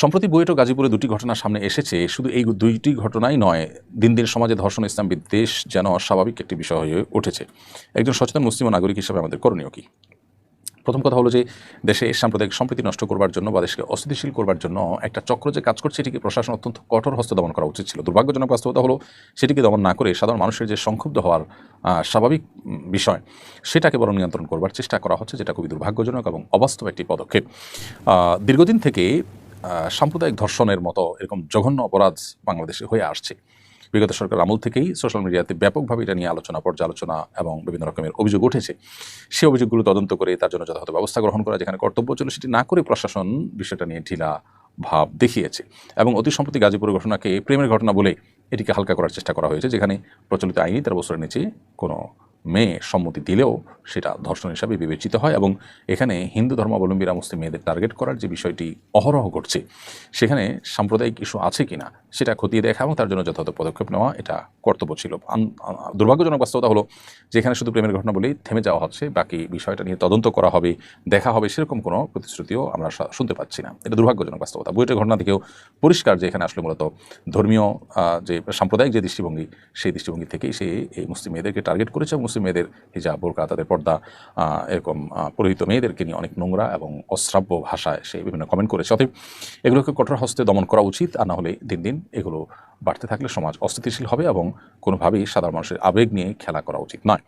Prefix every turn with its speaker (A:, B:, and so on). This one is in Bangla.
A: সম্প্রতি বুয়েট ও গাজীপুরে দুটি ঘটনা সামনে এসেছে। শুধু এই দুইটি ঘটনাই নয়, দিন দিন সমাজে ধর্ষণ ইসলাম বিদ্বেষ যেন স্বাভাবিক একটি বিষয় হয়ে উঠেছে। একজন সচেতন মুসলিম নাগরিক হিসেবে আমাদের করণীয় কি? প্রথম কথা হলো যে, দেশে সাম্প্রদায়িক সম্প্রীতি নষ্ট করবার জন্য বা দেশকে অস্থিতিশীল করবার জন্য একটা চক্র যে কাজ করছে, এটিকে প্রশাসন অত্যন্ত কঠোর হস্ত দমন করা উচিত ছিল। দুর্ভাগ্যজনক বাস্তবতা হলো, সেটিকে দমন না করে সাধারণ মানুষের যে সংক্ষুব্ধ হওয়ার স্বাভাবিক বিষয়, সেটাকে বরং নিয়ন্ত্রণ করবার চেষ্টা করা হচ্ছে, যেটা খুবই দুর্ভাগ্যজনক এবং অবাস্তব একটি পদক্ষেপ। দীর্ঘদিন থেকে সাম্প্রদায়িক ধর্ষণের মতো এরকম জঘন্য অপরাধ বাংলাদেশে হয়ে আসছে। বিগত সরকার আমল থেকেই সোশ্যাল মিডিয়াতে ব্যাপকভাবে এটা নিয়ে আলোচনা, পর্যালোচনা এবং বিভিন্ন রকমের অভিযোগ উঠেছে। সেই অভিযোগগুলো তদন্ত করে তার জন্য যথাযথ ব্যবস্থা গ্রহণ করা, যেখানে কর্তব্য ছিল সেটি না করে প্রশাসন বিষয়টা নিয়ে ঢিলা ভাব দেখিয়েছে এবং অতি সম্প্রতি গাজীপুর ঘটনাকে প্রেমের ঘটনা বলে এটিকে হালকা করার চেষ্টা করা হয়েছে, যেখানে প্রচলিত আইনি তার বছরের নিচে কোনো মেয়ে সম্মতি দিলেও সেটা ধর্ষণ হিসাবে বিবেচিত হয় এবং এখানে হিন্দু ধর্মাবলম্বীরা মুসলিম মেয়েদের টার্গেট করার যে বিষয়টি অহরহ ঘটছে সেখানে সাম্প্রদায়িক ইস্যু আছে কিনা সেটা খতিয়ে দেখা এবং তার জন্য যথাযথ পদক্ষেপ নেওয়া এটা কর্তব্য ছিল। দুর্ভাগ্যজনক বাস্তবতা হলো যেখানে শুধু প্রেমের ঘটনা বলেই থেমে যাওয়া হচ্ছে, বাকি বিষয়টা নিয়ে তদন্ত করা হবে, দেখা হবে সেরকম কোনো প্রতিশ্রুতিও আমরা শুনতে পাচ্ছি না। এটা দুর্ভাগ্যজনক বাস্তবতা। বুয়েটের ঘটনা থেকেও পরিষ্কার যে এখানে আসলে মূলত ধর্মীয় যে সাম্প্রদায়িক যে দৃষ্টিভঙ্গি, সেই দৃষ্টিভঙ্গি থেকেই সে এই মুসলিম মেয়েদেরকে টার্গেট করেছে এবং মুসলিম মেয়েদের হিজাব, বোরকা, তাদের পর্দা এরকম পরিহিত মেয়েদেরকে নিয়ে অনেক নোংরা এবং অশ্রাব্য ভাষায় সে বিভিন্ন কমেন্ট করেছে। অতএব এগুলোকে কঠোর হস্তে দমন করা উচিত আর না হলে দিন দিন এগুলো বাড়তে থাকলে সমাজ অস্থিতিশীল হবে এবং কোনোভাবেই সাধারণ মানুষের আবেগ নিয়ে খেলা করা উচিত নয়।